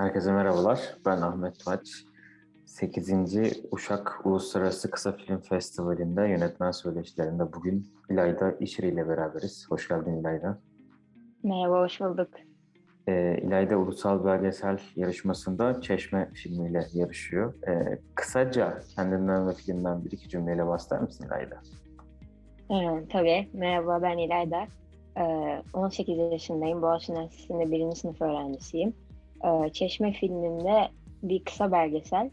Herkese merhabalar. Ben Ahmet Taç. 8. Uşak Uluslararası Kısa Film Festivali'nde yönetmen söyleşilerinde bugün İlayda İşri ile beraberiz. Hoş geldin İlayda. Merhaba, hoş bulduk. Ee, İlayda Ulusal Belgesel Yarışması'nda Çeşme filmiyle yarışıyor. Ee, kısaca kendinden ve filmden bir iki cümleyle bahseder misin İlayda? Ee, tabii. Merhaba, ben İlayda. Ee, 18 yaşındayım. Boğaziçi Üniversitesi'nde birinci sınıf öğrencisiyim. Ee, Çeşme filminde bir kısa belgesel.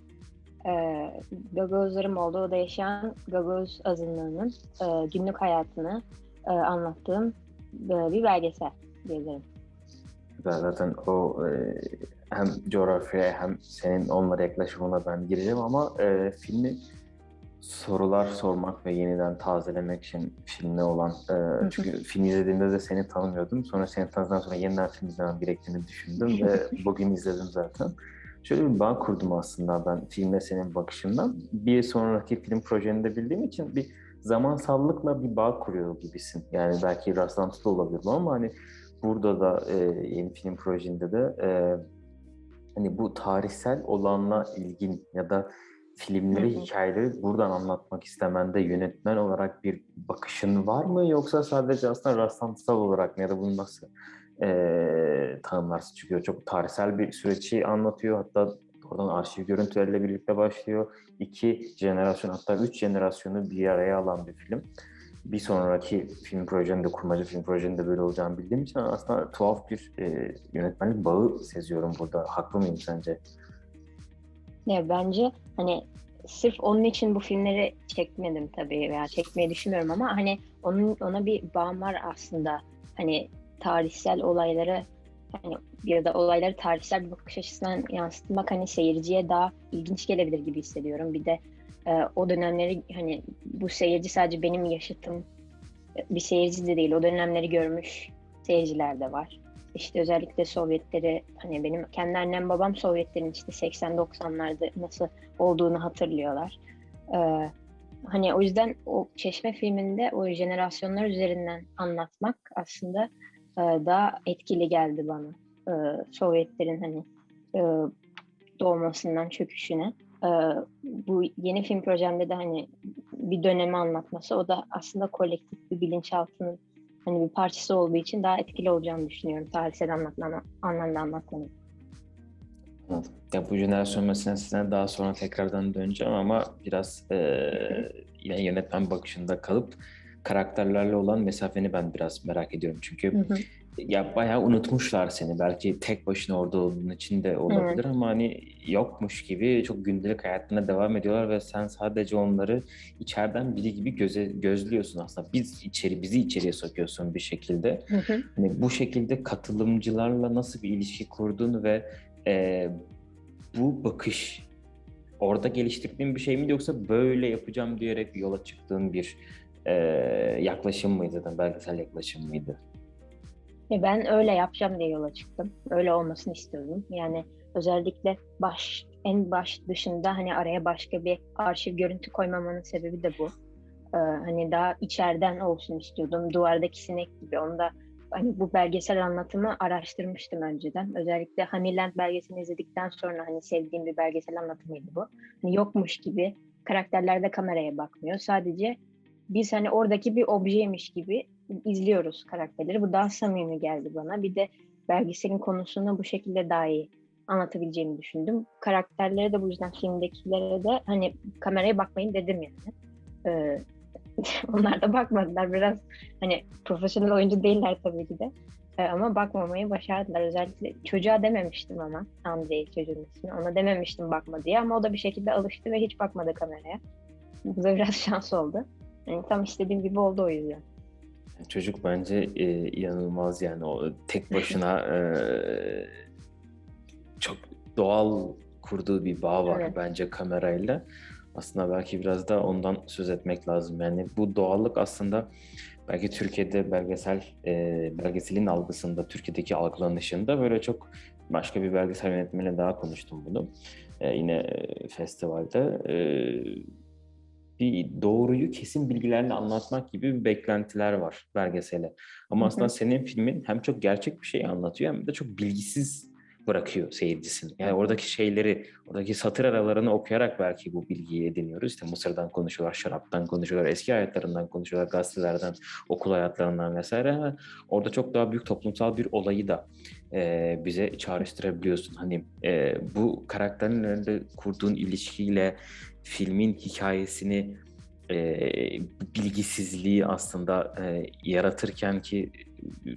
Ee, Gagozlarım olduğu da yaşayan Gagoz azınlığının e, günlük hayatını e, anlattığım e, bir belgesel diyebilirim. Zaten o e, hem coğrafyaya hem senin onlara yaklaşımına ben gireceğim ama e, filmi sorular sormak ve yeniden tazelemek için filmde olan e, çünkü film izlediğimde de seni tanımıyordum. Sonra seni tanıdıktan sonra yeniden film izlemem gerektiğini düşündüm ve bugün izledim zaten. Şöyle bir bağ kurdum aslında ben filmde senin bakışından. Bir sonraki film projeni de bildiğim için bir zamansallıkla bir bağ kuruyor gibisin. Yani belki rastlantılı olabilir ama hani burada da e, yeni film projende de e, hani bu tarihsel olanla ilgin ya da filmleri, hikayeleri buradan anlatmak istemende yönetmen olarak bir bakışın var mı yoksa sadece aslında rastlantısal olarak mı ya da bunu nasıl e, tanımlarsın? Çünkü çok tarihsel bir süreci anlatıyor hatta oradan arşiv görüntüleriyle birlikte başlıyor. İki jenerasyon hatta üç jenerasyonu bir araya alan bir film. Bir sonraki film projenin kurmacı film projenin böyle olacağını bildiğim için aslında tuhaf bir e, yönetmenlik bağı seziyorum burada. Haklı mıyım sence? Ya bence hani sırf onun için bu filmleri çekmedim tabii veya çekmeyi düşünmüyorum ama hani onun ona bir bağım var aslında. Hani tarihsel olayları hani ya da olayları tarihsel bir bakış açısından yansıtmak hani seyirciye daha ilginç gelebilir gibi hissediyorum. Bir de e, o dönemleri hani bu seyirci sadece benim yaşıtım bir seyirci de değil. O dönemleri görmüş seyirciler de var. İşte özellikle Sovyetleri hani benim kendi annem babam Sovyetlerin işte 80-90'larda nasıl olduğunu hatırlıyorlar. Ee, hani o yüzden o Çeşme filminde o jenerasyonlar üzerinden anlatmak aslında e, daha etkili geldi bana. Ee, Sovyetlerin hani e, doğmasından çöküşüne. Ee, bu yeni film projemde de hani bir dönemi anlatması o da aslında kolektif bir bilinçaltının hani bir parçası olduğu için daha etkili olacağını düşünüyorum tarihsel anlatma, anlamda anlatmanın. Ya bu jenerasyon meselesine daha sonra tekrardan döneceğim ama biraz e, yine yönetmen bakışında kalıp karakterlerle olan mesafeni ben biraz merak ediyorum. Çünkü hı hı. Ya bayağı unutmuşlar seni. Belki tek başına orada olduğun için de olabilir hı. ama hani yokmuş gibi çok gündelik hayatına devam ediyorlar ve sen sadece onları içeriden biri gibi göze, gözlüyorsun aslında. Biz içeri bizi içeriye sokuyorsun bir şekilde. Hı hı. Hani bu şekilde katılımcılarla nasıl bir ilişki kurdun ve e, bu bakış orada geliştirdiğin bir şey mi yoksa böyle yapacağım diyerek yola çıktığın bir e, yaklaşım mıydı zaten belgesel yaklaşım mıydı? Ya ben öyle yapacağım diye yola çıktım. Öyle olmasını istiyordum. Yani özellikle baş en baş dışında hani araya başka bir arşiv görüntü koymamamın sebebi de bu. Ee, hani daha içeriden olsun istiyordum. Duvardaki sinek gibi. Onu da hani bu belgesel anlatımı araştırmıştım önceden. Özellikle Honeyland belgeselini izledikten sonra hani sevdiğim bir belgesel anlatımıydı bu. Hani yokmuş gibi karakterler de kameraya bakmıyor. Sadece biz hani oradaki bir objeymiş gibi izliyoruz karakterleri. Bu daha samimi geldi bana. Bir de belgeselin konusunu bu şekilde daha iyi anlatabileceğimi düşündüm. Karakterlere de bu yüzden filmdekilere de hani kameraya bakmayın dedim yani. Ee, onlar da bakmadılar. Biraz hani profesyonel oyuncu değiller tabii ki de. Ee, ama bakmamayı başardılar. Özellikle çocuğa dememiştim ama Andrei çocuğun ismini. Ona dememiştim bakma diye ama o da bir şekilde alıştı ve hiç bakmadı kameraya. Bu da biraz şans oldu. Yani tam istediğim gibi oldu o yüzden. Çocuk bence e, inanılmaz yani o tek başına e, çok doğal kurduğu bir bağ var evet. bence kamerayla. Aslında belki biraz da ondan söz etmek lazım. Yani bu doğallık aslında belki Türkiye'de belgesel e, belgeselin algısında, Türkiye'deki algılanışında böyle çok başka bir belgesel yönetmeniyle daha konuştum bunu. E, yine e, festivalde. E, bir doğruyu kesin bilgilerle anlatmak gibi bir beklentiler var belgesele. Ama aslında senin filmin hem çok gerçek bir şey anlatıyor hem de çok bilgisiz bırakıyor seyircisini. Yani oradaki şeyleri, oradaki satır aralarını okuyarak belki bu bilgiyi ediniyoruz. İşte Mısır'dan konuşuyorlar, şaraptan konuşuyorlar, eski hayatlarından konuşuyorlar, gazetelerden, okul hayatlarından vesaire. Ama orada çok daha büyük toplumsal bir olayı da e, bize çağrıştırabiliyorsun. Hani e, bu karakterin önünde kurduğun ilişkiyle filmin hikayesini e, bilgisizliği aslında e, yaratırken ki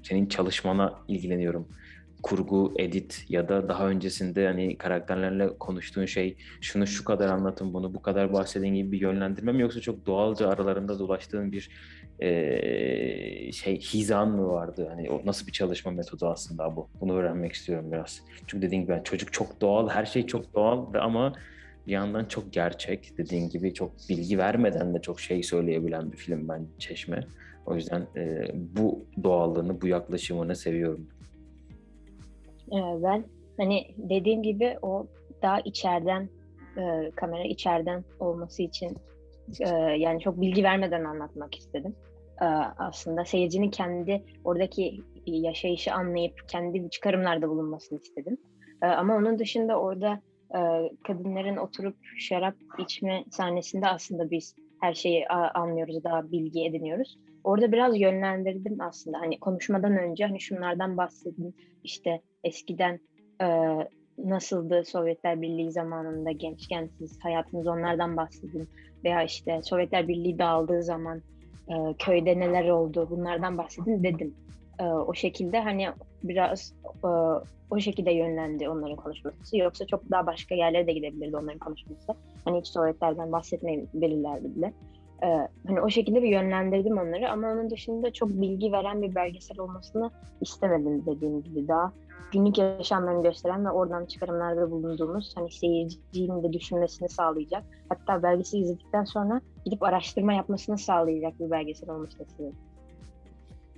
senin çalışmana ilgileniyorum kurgu, edit ya da daha öncesinde hani karakterlerle konuştuğun şey şunu şu kadar anlatın bunu bu kadar bahsedin gibi bir yönlendirme mi yoksa çok doğalca aralarında dolaştığın bir e, şey hizan mı vardı? Hani o nasıl bir çalışma metodu aslında bu? Bunu öğrenmek istiyorum biraz. Çünkü dediğim gibi yani çocuk çok doğal, her şey çok doğal ama bir yandan çok gerçek. Dediğin gibi çok bilgi vermeden de çok şey söyleyebilen bir film ben Çeşme. O yüzden e, bu doğallığını, bu yaklaşımını seviyorum. Ee, ben hani dediğim gibi o daha içeriden e, kamera içeriden olması için e, yani çok bilgi vermeden anlatmak istedim. E, aslında seyircinin kendi oradaki yaşayışı anlayıp kendi çıkarımlarda bulunmasını istedim. E, ama onun dışında orada e, kadınların oturup şarap içme sahnesinde aslında biz her şeyi anlıyoruz, daha bilgi ediniyoruz. Orada biraz yönlendirdim aslında. Hani konuşmadan önce hani şunlardan bahsedin. İşte eskiden e, nasıldı Sovyetler Birliği zamanında gençken siz hayatınız onlardan bahsedin. Veya işte Sovyetler Birliği dağıldığı zaman e, köyde neler oldu bunlardan bahsedin dedim. E, o şekilde hani biraz e, o şekilde yönlendi onların konuşması. Yoksa çok daha başka yerlere de gidebilirdi onların konuşması. Hani hiç Sovyetlerden bahsetmeyebilirlerdi bile. Ee, hani o şekilde bir yönlendirdim onları ama onun dışında çok bilgi veren bir belgesel olmasını istemedim dediğim gibi daha günlük yaşamlarını gösteren ve oradan çıkarımlarda bulunduğumuz hani seyircinin de düşünmesini sağlayacak. Hatta belgesel izledikten sonra gidip araştırma yapmasını sağlayacak bir belgesel olmasını istedim.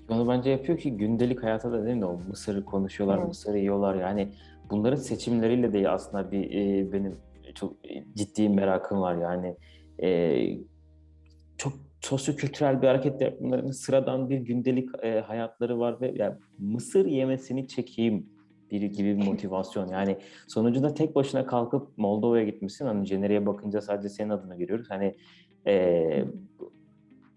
Onu bence yapıyor ki gündelik hayata da değil mi o Mısır'ı konuşuyorlar, evet. Mısır'ı yiyorlar yani bunların seçimleriyle de aslında bir e, benim çok ciddi merakım var yani e, çok sosyokültürel bir hareket yapmalarının sıradan bir gündelik e, hayatları var ve yani Mısır yemesini çekeyim bir gibi bir motivasyon. Yani sonucunda tek başına kalkıp Moldova'ya gitmişsin. Hani jeneriğe bakınca sadece senin adını görüyoruz. Hani e,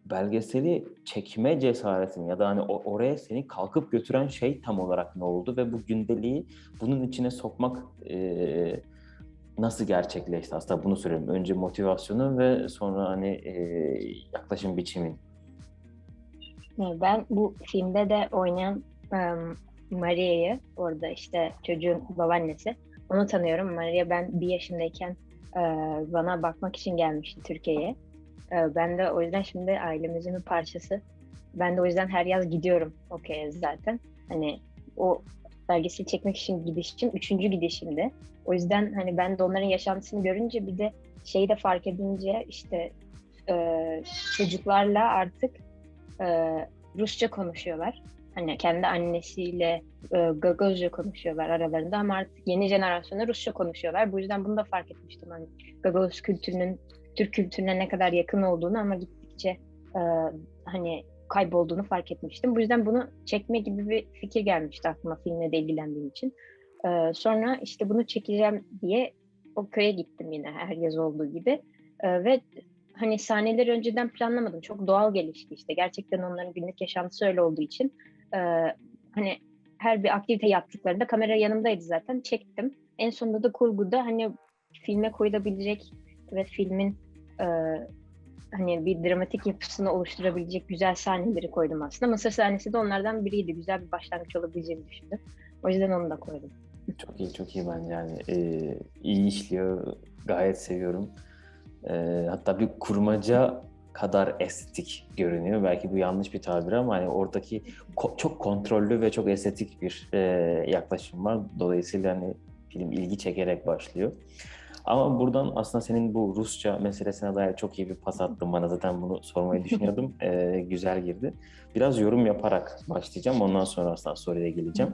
belgeseli çekme cesaretin ya da hani oraya seni kalkıp götüren şey tam olarak ne oldu ve bu gündeliği bunun içine sokmak e, nasıl gerçekleşti? Aslında bunu soruyorum. Önce motivasyonu ve sonra hani e, yaklaşım biçimin. Ben bu filmde de oynayan um, Maria'yı, orada işte çocuğun babaannesi, onu tanıyorum. Maria ben bir yaşındayken e, bana bakmak için gelmişti Türkiye'ye. E, ben de o yüzden şimdi ailemizin bir parçası. Ben de o yüzden her yaz gidiyorum o kez zaten. Hani o belgeseli çekmek için gidişim üçüncü gidişimdi. O yüzden hani ben de onların yaşantısını görünce bir de şeyi de fark edince işte e, çocuklarla artık e, Rusça konuşuyorlar. Hani kendi annesiyle e, Gagozca konuşuyorlar aralarında ama artık yeni jenerasyonda Rusça konuşuyorlar. Bu yüzden bunu da fark etmiştim. Hani Gagauz kültürünün Türk kültürüne ne kadar yakın olduğunu ama gittikçe e, hani kaybolduğunu fark etmiştim. Bu yüzden bunu çekme gibi bir fikir gelmişti aklıma filmle de ilgilendiğim için. Ee, sonra işte bunu çekeceğim diye o köye gittim yine her yaz olduğu gibi. Ee, ve hani sahneleri önceden planlamadım. Çok doğal gelişti işte. Gerçekten onların günlük yaşantısı öyle olduğu için. E, hani her bir aktivite yaptıklarında kamera yanımdaydı zaten. Çektim. En sonunda da kurguda hani filme koyulabilecek ve filmin e, hani bir dramatik yapısını oluşturabilecek güzel sahneleri koydum aslında. Mısır sahnesi de onlardan biriydi. Güzel bir başlangıç olabileceğini düşündüm. O yüzden onu da koydum. Çok iyi, çok iyi bence yani. Ee, iyi işliyor. Gayet seviyorum. Ee, hatta bir kurmaca kadar estetik görünüyor. Belki bu yanlış bir tabir ama hani oradaki ko- çok kontrollü ve çok estetik bir e, yaklaşım var. Dolayısıyla hani film ilgi çekerek başlıyor. Ama buradan aslında senin bu Rusça meselesine dair çok iyi bir pas attın bana. Zaten bunu sormayı düşünüyordum. ee, güzel girdi. Biraz yorum yaparak başlayacağım. Ondan sonra aslında soruya geleceğim.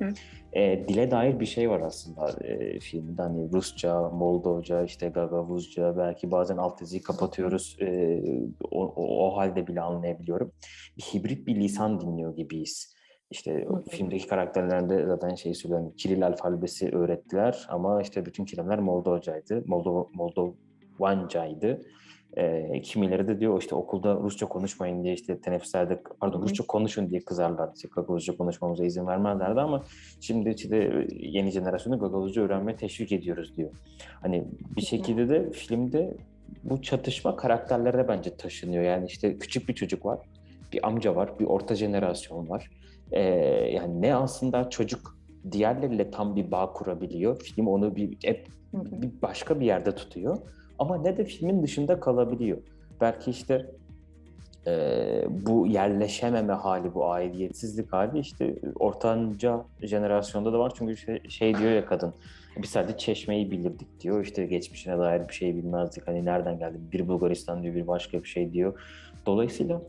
ee, dile dair bir şey var aslında e, filmde. Hani Rusça, Moldovca, işte Gagavuzca, belki bazen alt yazıyı kapatıyoruz. E, o, o, o halde bile anlayabiliyorum. Bir hibrit bir lisan dinliyor gibiyiz. İşte Hı hı. filmdeki karakterlerinde zaten şey söylüyorum. Kiril alfabesi öğrettiler ama işte bütün kelimeler Moldovcaydı. Moldov Moldovancaydı. Ee, kimileri de diyor işte okulda Rusça konuşmayın diye işte teneffüslerde pardon Hı hı. Rusça konuşun diye kızarlar. İşte Gagavuzca konuşmamıza izin vermezlerdi ama şimdi işte yeni jenerasyonu Gagavuzca öğrenmeye teşvik ediyoruz diyor. Hani bir şekilde de filmde bu çatışma karakterlere bence taşınıyor. Yani işte küçük bir çocuk var, bir amca var, bir orta jenerasyon var. Ee, yani ne aslında çocuk diğerleriyle tam bir bağ kurabiliyor. Film onu bir hep bir başka bir yerde tutuyor. Ama ne de filmin dışında kalabiliyor. Belki işte e, bu yerleşememe hali, bu aidiyetsizlik hali işte ortanca jenerasyonda da var. Çünkü şey, şey diyor ya kadın, biz sadece çeşmeyi bilirdik diyor. İşte geçmişine dair bir şey bilmezdik. Hani nereden geldi? Bir Bulgaristan diyor, bir başka bir şey diyor. Dolayısıyla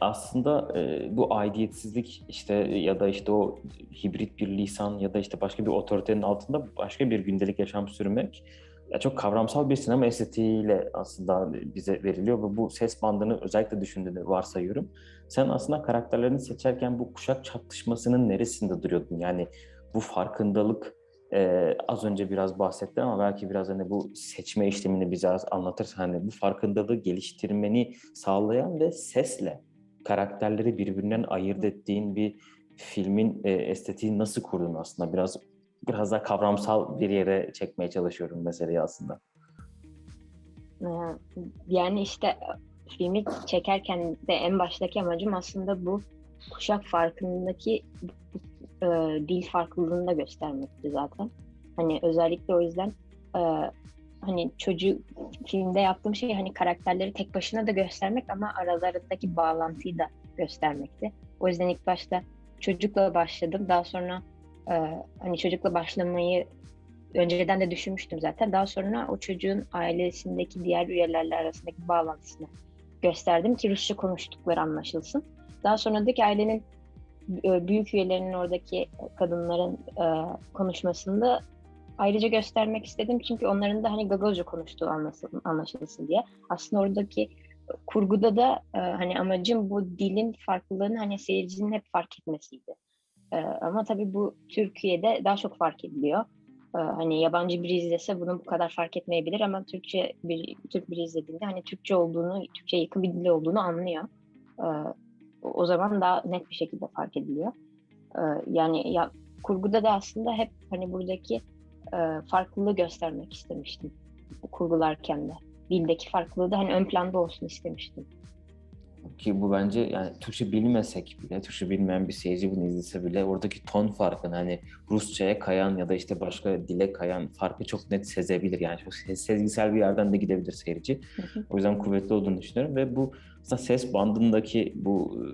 aslında e, bu aidiyetsizlik işte ya da işte o hibrit bir lisan ya da işte başka bir otoritenin altında başka bir gündelik yaşam sürmek ya çok kavramsal bir sinema estetiğiyle aslında bize veriliyor ve bu ses bandını özellikle düşündüğünü varsayıyorum. Sen aslında karakterlerini seçerken bu kuşak çatışmasının neresinde duruyordun? Yani bu farkındalık e, az önce biraz bahsettin ama belki biraz hani bu seçme işlemini bize anlatırsan hani bu farkındalığı geliştirmeni sağlayan ve sesle karakterleri birbirinden ayırt ettiğin bir filmin e, estetiğini nasıl kurdun aslında? Biraz biraz daha kavramsal bir yere çekmeye çalışıyorum meseleyi aslında. Ee, Yani işte filmi çekerken de en baştaki amacım aslında bu kuşak farkındaki e, dil farklılığını da göstermekti zaten. Hani özellikle o yüzden e, hani çocuk filmde yaptığım şey hani karakterleri tek başına da göstermek ama aralarındaki bağlantıyı da göstermekti. O yüzden ilk başta çocukla başladım. Daha sonra e, hani çocukla başlamayı önceden de düşünmüştüm zaten. Daha sonra o çocuğun ailesindeki diğer üyelerle arasındaki bağlantısını gösterdim ki Rusça konuştukları anlaşılsın. Daha sonra da ki ailenin e, büyük üyelerinin oradaki kadınların e, konuşmasını da ayrıca göstermek istedim. Çünkü onların da hani Gagozca konuştuğu anlaşılsın, anlaşılsın diye. Aslında oradaki kurguda da e, hani amacım bu dilin farklılığını hani seyircinin hep fark etmesiydi. E, ama tabii bu Türkiye'de daha çok fark ediliyor. E, hani yabancı biri izlese bunu bu kadar fark etmeyebilir ama Türkçe bir Türk biri izlediğinde hani Türkçe olduğunu, Türkçe yakın bir dil olduğunu anlıyor. E, o zaman daha net bir şekilde fark ediliyor. E, yani ya kurguda da aslında hep hani buradaki farklılığı göstermek istemiştim kurgularken de. Dildeki farklılığı da hani ön planda olsun istemiştim. Ki bu bence yani Türkçe bilmesek bile, Türkçe bilmeyen bir seyirci bunu izlese bile oradaki ton farkını hani Rusça'ya kayan ya da işte başka dile kayan farkı çok net sezebilir. Yani çok sezgisel bir yerden de gidebilir seyirci. Hı hı. O yüzden kuvvetli olduğunu düşünüyorum ve bu aslında ses bandındaki bu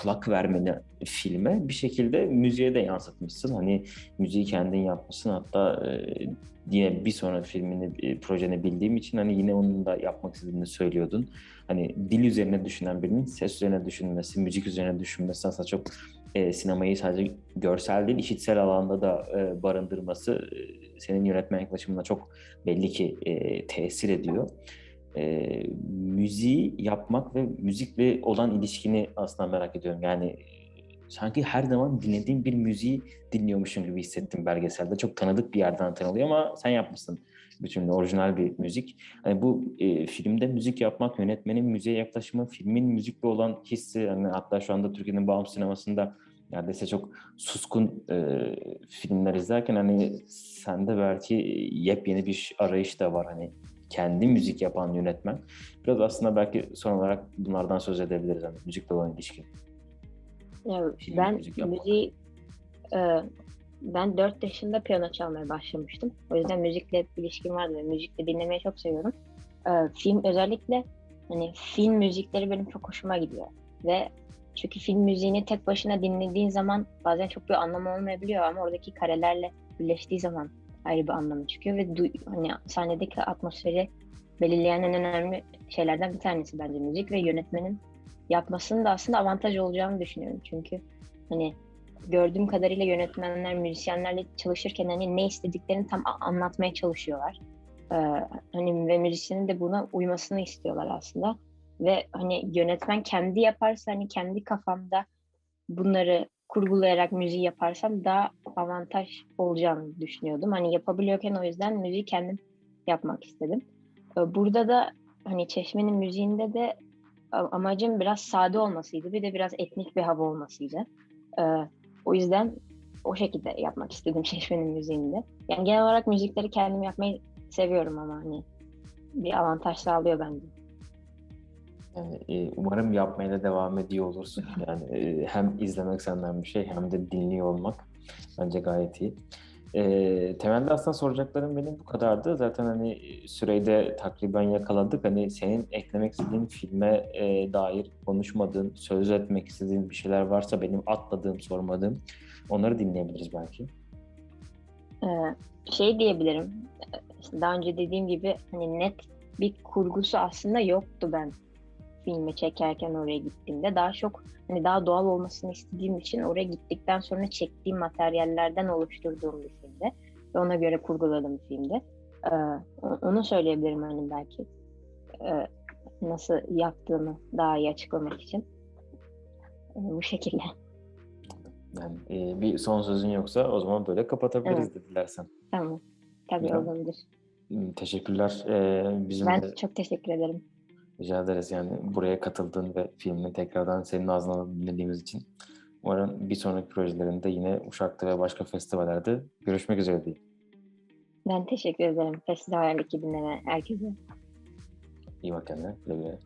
kulak vermeni filme bir şekilde müziğe de yansıtmışsın. Hani müziği kendin yapmışsın. Hatta e, yine bir sonraki filmini, e, projeni bildiğim için hani yine onun da yapmak istediğini söylüyordun. Hani dil üzerine düşünen birinin ses üzerine düşünmesi, müzik üzerine düşünmesi aslında çok e, sinemayı sadece görsel değil, işitsel alanda da e, barındırması e, senin yönetmen yaklaşımına çok belli ki e, tesir ediyor e, müziği yapmak ve müzikle olan ilişkini aslında merak ediyorum. Yani sanki her zaman dinlediğim bir müziği dinliyormuşum gibi hissettim belgeselde. Çok tanıdık bir yerden tanılıyor ama sen yapmışsın bütün orijinal bir müzik. Hani bu e, filmde müzik yapmak, yönetmenin müziğe yaklaşımı, filmin müzikle olan hissi, hani hatta şu anda Türkiye'nin bağımsız sinemasında neredeyse çok suskun e, filmler izlerken hani sende belki yepyeni bir arayış da var hani kendi müzik yapan yönetmen. Biraz aslında belki son olarak bunlardan söz edebiliriz. Yani müzikle olan ilişki. Ya, Film, ben müzik müziği e, ben 4 yaşında piyano çalmaya başlamıştım. O yüzden müzikle hep ilişkim vardı ve müzikle dinlemeyi çok seviyorum. E, film özellikle hani film müzikleri benim çok hoşuma gidiyor. Ve çünkü film müziğini tek başına dinlediğin zaman bazen çok bir anlamı olmayabiliyor ama oradaki karelerle birleştiği zaman ayrı bir anlamı çıkıyor ve du- hani sahnedeki atmosferi belirleyen en önemli şeylerden bir tanesi bence müzik ve yönetmenin yapmasının da aslında avantaj olacağını düşünüyorum. Çünkü hani gördüğüm kadarıyla yönetmenler, müzisyenlerle çalışırken hani ne istediklerini tam anlatmaya çalışıyorlar. Ee, hani ve müzisyenin de buna uymasını istiyorlar aslında. Ve hani yönetmen kendi yaparsa hani kendi kafamda bunları kurgulayarak müziği yaparsam daha avantaj olacağını düşünüyordum. Hani yapabiliyorken o yüzden müziği kendim yapmak istedim. Ee, Burada da hani Çeşme'nin müziğinde de amacım biraz sade olmasıydı. Bir de biraz etnik bir hava olmasıydı. Ee, O yüzden o şekilde yapmak istedim Çeşme'nin müziğinde. Yani genel olarak müzikleri kendim yapmayı seviyorum ama hani bir avantaj sağlıyor bence. Yani e, umarım yapmaya da devam ediyor olursun. Yani e, hem izlemek senden bir şey hem de dinliyor olmak bence gayet iyi. E, temelde aslında soracaklarım benim bu kadardı. Zaten hani süreyi de takriben yakaladık. Hani senin eklemek istediğin filme e, dair konuşmadığın, söz etmek istediğin bir şeyler varsa benim atladığım, sormadığım onları dinleyebiliriz belki. Ee, şey diyebilirim. işte daha önce dediğim gibi hani net bir kurgusu aslında yoktu ben filmi çekerken oraya gittiğimde. Daha çok hani daha doğal olmasını istediğim için oraya gittikten sonra çektiğim materyallerden oluşturduğum bir filmde. Ve ona göre kurguladım filmde. Ee, onu söyleyebilirim hani belki. Ee, nasıl yaptığımı daha iyi açıklamak için. Ee, bu şekilde. Yani e, bir son sözün yoksa o zaman böyle kapatabiliriz Evet. de dilersen. Tamam. Tabii olabilir. Teşekkürler. E, bizim Ben de çok teşekkür ederim. Rica ederiz yani buraya katıldığın ve filmi tekrardan senin ağzından dinlediğimiz için. Umarım bir sonraki projelerinde yine Uşak'ta ve başka festivallerde görüşmek üzere diyeyim. Ben teşekkür ederim. Festival ekibine ve herkese. İyi bak kendine. Güle güle.